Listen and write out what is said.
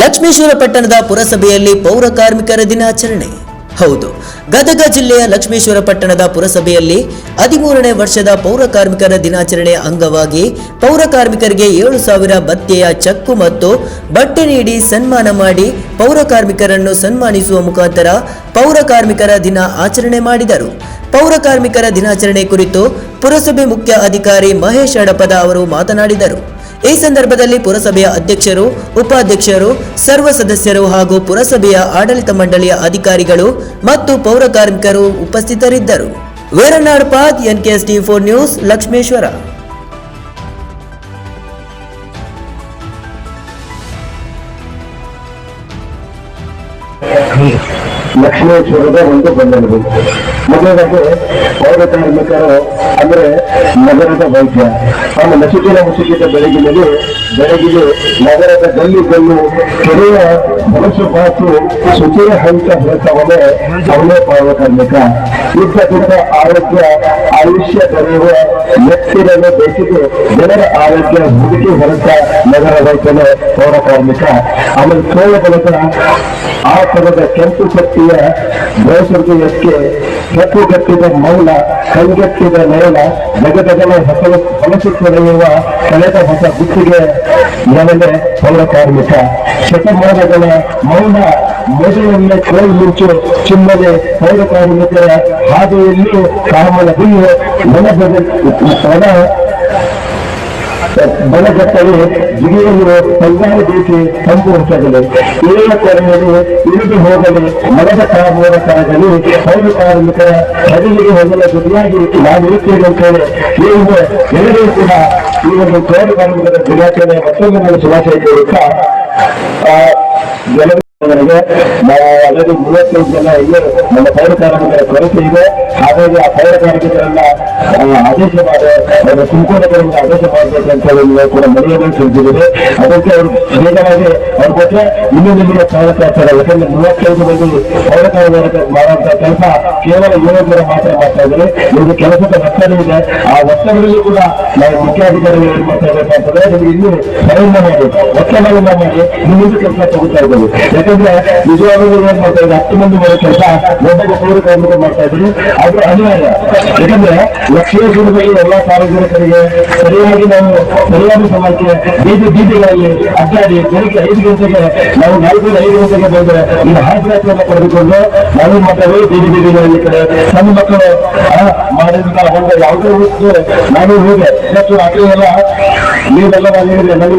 ಲಕ್ಷ್ಮೇಶ್ವರ ಪಟ್ಟಣದ ಪುರಸಭೆಯಲ್ಲಿ ಪೌರ ಕಾರ್ಮಿಕರ ದಿನಾಚರಣೆ. ಹೌದು, ಗದಗ ಜಿಲ್ಲೆಯ ಲಕ್ಷ್ಮೇಶ್ವರ ಪಟ್ಟಣದ ಪುರಸಭೆಯಲ್ಲಿ ಹದಿಮೂರನೇ ವರ್ಷದ ಪೌರ ಕಾರ್ಮಿಕರ ದಿನಾಚರಣೆ ಅಂಗವಾಗಿ ಪೌರ ಕಾರ್ಮಿಕರಿಗೆ ಏಳು ಸಾವಿರ ಭತ್ಯೆಯ ಚಕ್ಕು ಮತ್ತು ಬಟ್ಟೆ ನೀಡಿ ಸನ್ಮಾನ ಮಾಡಿ ಪೌರ ಕಾರ್ಮಿಕರನ್ನು ಸನ್ಮಾನಿಸುವ ಮುಖಾಂತರ ಪೌರ ಕಾರ್ಮಿಕರ ದಿನ ಆಚರಣೆ ಮಾಡಿದರು. ಪೌರ ಕಾರ್ಮಿಕರ ದಿನಾಚರಣೆ ಕುರಿತು ಪುರಸಭೆ ಮುಖ್ಯ ಅಧಿಕಾರಿ ಮಹೇಶ್ ಅಡಪದ ಅವರು ಮಾತನಾಡಿದರು. ಈ ಸಂದರ್ಭದಲ್ಲಿ ಪುರಸಭೆಯ ಅಧ್ಯಕ್ಷರು, ಉಪಾಧ್ಯಕ್ಷರು, ಸರ್ವ ಸದಸ್ಯರು ಹಾಗೂ ಪುರಸಭೆಯ ಆಡಳಿತ ಮಂಡಳಿಯ ಅಧಿಕಾರಿಗಳು ಮತ್ತು ಪೌರ ಕಾರ್ಮಿಕರು ಉಪಸ್ಥಿತರಿದ್ದರು. ವೀರನಾಡ್ path NKS T four news, Lakshmeshwar. ಲಕ್ಷ್ಮೇಶ್ವರದ ಒಂದು ಬಂಧನಗಳು ಮೊದಲನೇದಾಗಿ ಪೌರ ಕಾರ್ಮಿಕರು ಅಂದ್ರೆ ನಗರದ ವೈದ್ಯ. ಅವನು ನಸುಕಿನ ಮುಸುಕಿದ ಬೆಳಗಿನಲ್ಲಿ, ಬೆಳಗಿಗೆ ನಗರದ ಗಲ್ಲಿ ಗಲ್ಲು ಕೆರೆಯ ಹೊಲಸು ಪಾತ್ರ ಶುಚಿಯ ಹಂತ ಹೊರತವನೇ ಅವನೇ ಪೌರ ಕಾರ್ಮಿಕ ಇದ್ದ ಆರೋಗ್ಯ ಆಯುಷ್ಯ ದೊರೆಯುವ ವ್ಯಕ್ತಿಗಳನ್ನು ಬೇಕಿದ್ದು ಜನರ ಆರೋಗ್ಯ ಹುಡುಕಿ ಹೊರತ ನಗರ ರೈತನ ಪೌರ ಕಾರ್ಮಿಕ. ಆಮೇಲೆ ಸೋಳ ಬಳಕ ಆ ಪದದ ಕೆಂಪು ಶಕ್ತಿಯ ಗೋಸೃತಿಯಕ್ಕೆ ಕೆಂಪು ಕಟ್ಟಿದ ಮೌನ ಕೈಗೆಟ್ಟಿದ ನೇಲ ಜಗದಗಲ ಹೊಸ ಹೊಲಸು ತೊಳೆಯುವ ಕಳೆದ ಹೊಸ ಗುತ್ತಿಗೆ ನನಗೆ ಪೌರ ಕಾರ್ಮಿಕ. ಶತಮಾನಗಳ ಮೌನ. ಮೊದಲೊಮ್ಮೆ ಕೈ ಮುಂಚು ಚಿನ್ನದೆ ಪೌರ ಕಾರ್ಮಿಕರ ಹಾದಿಯಲ್ಲಿ ಕಾಮನ ಬಿಲ್ಲು ಮನ ಮನ ಬಲಗಟ್ಟಲು ಜಿಗಿಯಲು ಸಂಗಾಳಿ ಬೇಸಿ ಸಂಪೂರ್ಣಿಸಲಿ ಏಳ ಕೊನೆಯಲ್ಲಿ ಇಳಿದು ಹೋಗಲಿ. ಮರದ ಕಾಮೂರ ಕಾಗಲಿ ಪೌರ ಕಾರ್ಮಿಕರ ಹದಿಲಿಗೆ ಹೋಗಲು ಗುರಿಯಾಗಿ ನಾನು ಇರುತ್ತೇನೆ ಅಂತ ಹೇಳಿ. ನೀವು ಎಲ್ಲರೂ ಕೂಡ ಈ ಒಂದು ಪೌರ ಕಾರ್ಮಿಕರ ದಿನಾಚರಣೆ ಮತ್ತೊಂದು ನಾನು ಶುಭಾಶಯ ಕೋರುತ್ತಾ ನಾವು ಆಲ್ರೆಡಿ ಮೂವತ್ತೈದು ಜನ ಇಲ್ಲಿ ನಮ್ಮ ಪೌರ ಕಾರ್ಮಿಕರ ಕೊರತೆ ಇದೆ. ಹಾಗಾಗಿ ಆ ಪೌರ ಕಾರ್ಮಿಕರನ್ನ ಆದೇಶ ಮಾಡಿ ಅವರ ಸುಂಕೋಟಗಳಿಂದ ಆದೇಶ ಮಾಡಬೇಕಂತ ಕೂಡ ಮನೆಯನ್ನು ತಿಳಿದಿದ್ದೇವೆ ಅದಕ್ಕೆ ಅವರು ವೇಗವಾಗಿ ಅವ್ರು ಕೊಟ್ಟರೆ ಇನ್ನೂ ನಿಮಗೆ ಚಾಲಕ ಆಗ್ತಾರೆ ಯಾಕಂದ್ರೆ ಮೂವತ್ತೈದು ಮಂದಿ ಪೌರ ಕಾರ್ಮಿಕರ ಕೆಲಸ ಕೇವಲ ಏಳು ಜನ ಮಾತ್ರ ಮಾಡ್ತಾ ಇದ್ದಾರೆ. ನಿಮಗೆ ಕೆಲಸದ ಒತ್ತಡ ಇದೆ. ಆ ಒತ್ತಡದಲ್ಲಿ ಕೂಡ ನಾವು ಮುಖ್ಯಾಧಿಕಾರಿಗಳು ಏನ್ ಮಾಡ್ತಾ ಇರ್ಬೇಕಂತಂದ್ರೆ ನಿಮಗೆ ಇನ್ನೂ ಸಹಾಯ ಮಾಡಿ ಒತ್ತಡಗಳನ್ನ ಮಾಡಿ, ನಿಮ್ಮಿಂದ ಕೆಲಸ ತಗೋತಾ ಇದ್ದೀವಿ. ಯಾಕಂದ್ರೆ ನಿಜವಾಗ್ಲೂ ಏನ್ ಮಾಡ್ತಾ ಇದ್ದಾರೆ ಹತ್ತು ಮಂದಿ ಬರೋ ಕೆಲಸ ದೊಡ್ಡ ಪೌರ ಕಾರ್ಮಿಕ ಮಾಡ್ತಾ ಇದ್ದೀವಿ ಅದು ಅನಿವಾರ್ಯ. ಯಾಕಂದ್ರೆ ಲಕ್ಷೇಶ್ವರದಲ್ಲಿ ಎಲ್ಲಾ ಸಾರ್ವಜನಿಕರಿಗೆ ಸರಿಯಾಗಿ ನಾವು ಸರಿಯಾದ ಸಮಯಕ್ಕೆ ಬೀದಿ ಬೀದಿಗಳಲ್ಲಿ ಅಡ್ಡಾಡಿ ಬೆಳಿಗ್ಗೆ ಐದು ಗಂಟೆಗೆ ನಾವು ನಾಲ್ಕು ಐದು ಗಂಟೆಗೆ ಬಂದ್ರೆ ಈ ಹಾಜರಾತಿಯನ್ನು ಪಡೆದುಕೊಂಡು ನಾವು ಮಕ್ಕಳು ಬೀದಿ ಬೀದಿಗಳಲ್ಲಿ ಕಡೆ ನಮ್ಮ ಮಕ್ಕಳು ಆ, ಮಾಡಿದಂತ ಒಂದು ಯಾವುದೇ ನಾನು ಹೋಗಿ ಇವತ್ತು ಎಲ್ಲ ನೀವೆಲ್ಲ ನಾನು